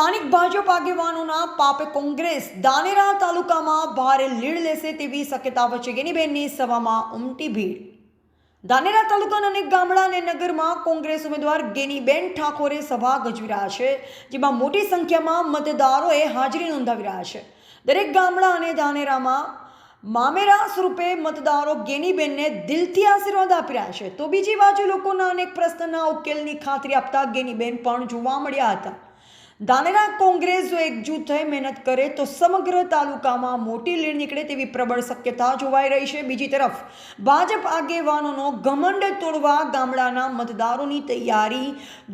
સ્થાનિક ભાજપ આગેવાનોના પાપે કોંગ્રેસ દાનેરા તાલુકામાં ભારે લીડ લેશે તેવી શક્યતા વચ્ચે ગેનીબેનની સભામાં ઉમટી ભીડ. દાનેરા તાલુકાના અનેક ગામડા અને નગરમાં કોંગ્રેસ ઉમેદવાર ગેનીબેન ઠાકોરે સભા ગજવી રહ્યા છે, જેમાં મોટી સંખ્યામાં મતદારોએ હાજરી નોંધાવી રહ્યા છે. દરેક ગામડા અને દાનેરામાં મામેરા સ્વરૂપે મતદારો ગેનીબેનને દિલથી આશીર્વાદ આપી રહ્યા છે. તો બીજી બાજુ લોકોના અનેક પ્રશ્નના ઉકેલની ખાતરી આપતા ગેનીબેન પણ જોવા મળ્યા હતા. દાનેરા કોંગ્રેસ જો એકજૂથ થઈ મહેનત કરે તો સમગ્ર તાલુકામાં મોટી લીડ નીકળે તેવી પ્રબળ શક્યતા જોવાઈ રહી છે. બીજી તરફ, ભાજપ આગેવાનોનો ઘમંડ તોડવા ગામડાના મતદારોની તૈયારી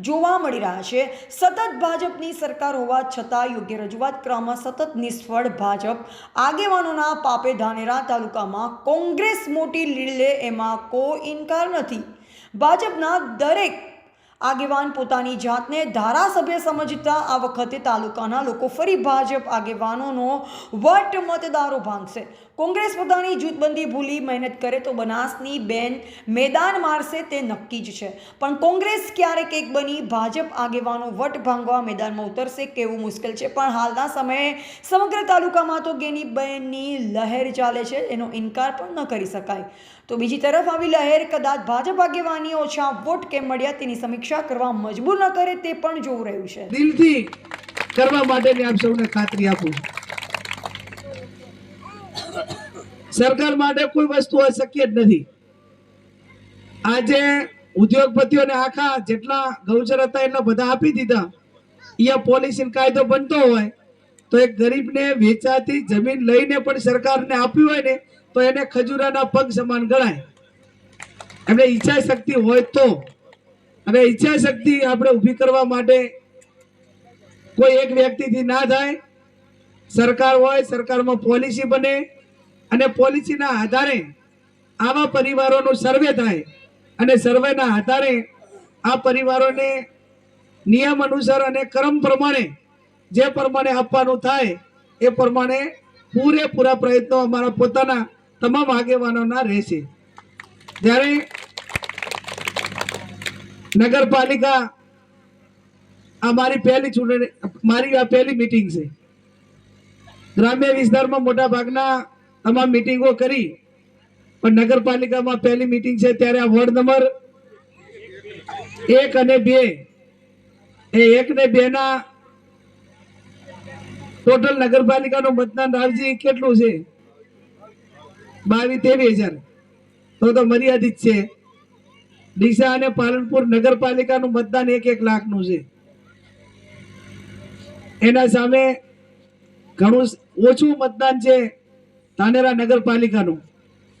જોવા મળી રહ્યા છે. સતત ભાજપની સરકાર હોવા છતાં યોગ્ય રજૂઆત કરવામાં સતત નિષ્ફળ. ભાજપ આગેવાનોના પાપે ધાનેરા તાલુકામાં કોંગ્રેસ મોટી લીડ લે એમાં કોઈ ઇનકાર નથી. ભાજપના દરેક આગેવાન પોતાની જાતને ધારાસભ્ય સમજતા આ વખતે તાલુકાના લોકો ફરી ભાજપ આગેવાનોનો વટ મતદારો ભાંગશે. કોંગ્રેસ પોતાની જૂથબંધી ભૂલી મહેનત કરે તો બનાસની બેન મેદાન મારશે તે નક્કી જ છે. પણ કોંગ્રેસ ક્યારેક એક બની ભાજપ આગેવાનો વટ ભાંગવા મેદાનમાં ઉતરશે કેવું મુશ્કેલ છે. પણ હાલના સમયે સમગ્ર તાલુકામાં તો ગેની બહેનની લહેર ચાલે છે. એનો ઇનકાર પણ ન કરી શકાય. તો બીજી તરફ આવી લહેર કદાચ ભાજપ આગેવાની ઓછા વોટ કેમ મળ્યા તેની સમીક્ષા કરવા મજબૂર ન કરે તે પણ જોવું રહ્યું છે. દિલથી કરવા માટેની આપ સૌને ખાતરી આપું સરકાર માટે કોઈ વસ્તુ અશક્ય જ નથી. આજે ઉદ્યોગપતિઓને આખા જેટલા ગૌચર હતા એટલા બધા આપી દીધા. અહીંયા પોલિસી કાયદો બનતો હોય તો એક ગરીબને વેચાતી જમીન લઈને પણ સરકારને આપી હોય ને, તો એને ખજૂરાના પગ સમાન ગણાય. એમને ઈચ્છા શક્તિ હોય તો અને ઈચ્છા શક્તિ આપણે ઊભી કરવા માટે કોઈ એક વ્યક્તિથી ના થાય. સરકાર હોય, સરકારમાં પોલિસી બને અને પોલિસીના આધારે આવા પરિવારોનો સર્વે થાય અને સર્વેના આધારે આ પરિવારોને નિયમ અનુસાર અને ક્રમ પ્રમાણે જે પ્રમાણે આપવાનું થાય એ પ્રમાણે પૂરેપૂરા પ્રયત્નો અમારા પોતાના તમામ આગેવાનોના રહેશે. જ્યારે નગરપાલિકા આ મારી પહેલી ચૂંટણી મારી આ પહેલી મિટિંગ છે ગ્રામ્ય વિસ્તારમાં મોટા ભાગના તમામ મિટિંગો કરી પણ નગરપાલિકામાં પહેલી મિટિંગ છે ત્યારે આ વોર્ડ નંબર એક અને બે એ એક ને બે ના ટોટલ નગરપાલિકાનું મતદાન રાવજી કેટલું છે બાવીસ ત્રેવીસ હજાર તો તો મર્યાદિત છે ડીસા અને પાલનપુર નગરપાલિકાનું મતદાન એક એક લાખનું છે. એના સામે ઘણું ઓછું મતદાન છે ધાનેરા નગરપાલિકાનું.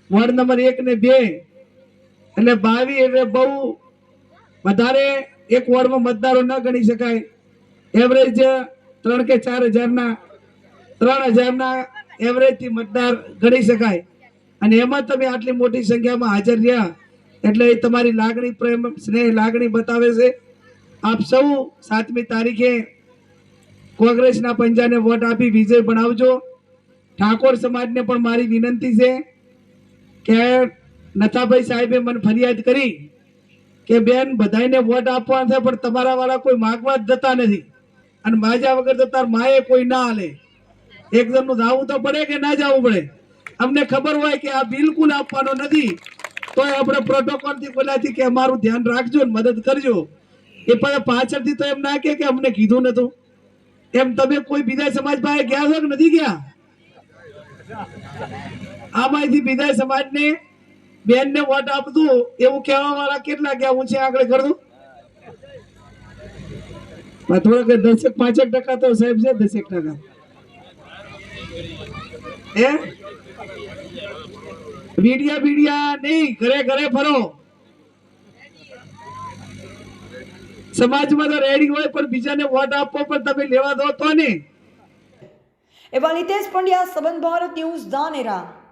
વોર્ડ નંબર એક ને બે. એટલે બાવી એટલે બહુ વધારે એક વોર્ડમાં મતદારો ન ગણી શકાય. એવરેજ ત્રણ કે ચાર હજારના, ત્રણ હજારના એવરેજથી મતદાર ગણી શકાય. અને એમાં તમે આટલી મોટી સંખ્યામાં હાજર રહ્યા. એટલે તમારી લાગણી પ્રેમ, સ્નેહ, લાગણી બતાવે છે. આપ સૌ સાતમી તારીખે કોંગ્રેસના પંજાને વોટ આપી વિજય બનાવજો ઠાકોર સમાજને પણ મારી વિનંતી છે કે નથાભાઈ સાહેબે મને ફરિયાદ કરી કે, બેન બધાને વોટ આપવા છે, પણ તમારા વાળા કોઈ માગવા જ જતા નથી. અને માજા વગર તો તાર માએ કોઈ ના હાલે. એક જણનું જાવું તો પડે કે ના જવું પડે? અમને ખબર હોય કે આ બિલકુલ આપવાનો નથી. તો આપણે પ્રોટોકોલથી બોલાથી કે અમારું ધ્યાન રાખજો ને મદદ કરજો. એ પણ પાછળથી તો એમ ના કે અમને કીધું નતું. એમ તમે કોઈ બીજા સમાજ પાસે ગયા છો કે નથી ગયા? આમાંથી બીજા સમાજને બેનને વોટ આપતું એવું કહેવા વાળા કેટલા ગયા? હું છે આગળ કરું થોડાક દસેક, પાંચેક ટકા તો સાહેબ છે, દસેક ટકા. હે? મીડિયા બીડિયા નહીં, ઘરે ઘરે ફરો. સમાજમાં તો રેડી હોય, પણ બીજાને વોટ આપવો પણ તમે લેવા દો તો નહીં. એવા નિતેશ પંડ્યા, સંબંધ ભારત ન્યૂઝ ધાનેરા